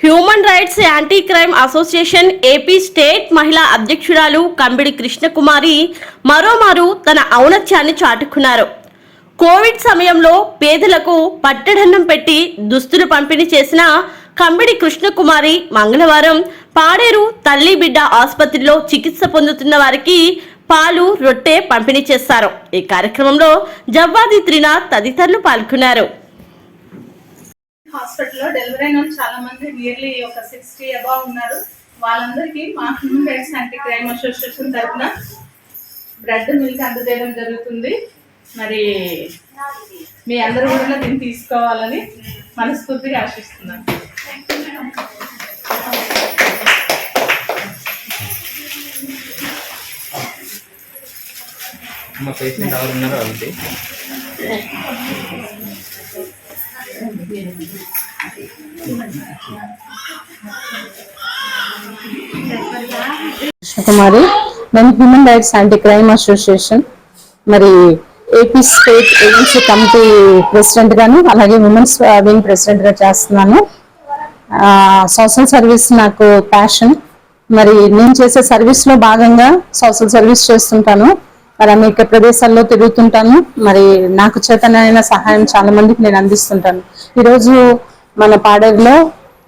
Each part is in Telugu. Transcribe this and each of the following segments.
Human rights anti crime association AP state మహిళా అధ్యక్షురాలు కంబిడి కృష్ణకుమారి మరోమారు తన ఔనత్యాన్ని చాటుకున్నారు. కోవిడ్ సమయంలో పేదలకు పట్టడన్నం పెట్టి దుస్తులు పంపిణీ చేసిన కంబిడి కృష్ణకుమారి మంగళవారం పాడేరు తల్లి బిడ్డ ఆసుపత్రిలో చికిత్స పొందుతున్న వారికి పాలు రొట్టె పంపిణీ చేశారు ఈ కార్యక్రమంలో జవ్వాది త్రినాథ్ తదితరులు పాల్గొన్నారు. హాస్పిటల్లో డెలివరీ అయిన వాళ్ళు చాలా మంది నియర్లీ ఒక సిక్స్టీ అబౌవ్ ఉన్నారు. వాళ్ళందరికీ మా human rights anti crime association తరఫున బ్రెడ్ మిల్క్ అందజేయడం జరుగుతుంది. మరి మీ అందరూ కూడా దీన్ని తీసుకోవాలని మనస్ఫూర్తిగా ఆశిస్తున్నాను. మా పేషెంట్ ఎవరు ఉన్నారో అది కుమారి నేను human rights anti crime association మరి AP state agency committee president గాను అలాగే ఉమెన్స్ వింగ్ ప్రెసిడెంట్గా చేస్తున్నాను. సోషల్ సర్వీస్ నాకు ప్యాషన్ మరి నేను చేసే సర్వీస్లో భాగంగా సోషల్ సర్వీస్ చేస్తుంటాను. మరి అనేక ప్రదేశాల్లో తిరుగుతుంటాను. మరి నాకు చేతనైన సహాయం చాలా మందికి నేను అందిస్తుంటాను. ఈరోజు మన పాడేరులో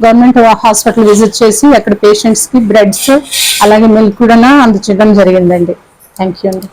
గవర్నమెంట్ హాస్పిటల్ విజిట్ చేసి అక్కడ పేషెంట్స్కి బ్రెడ్స్ అలాగే మిల్క్ కూడా అందచేయడం జరిగిందండి. థ్యాంక్ యూ అండి.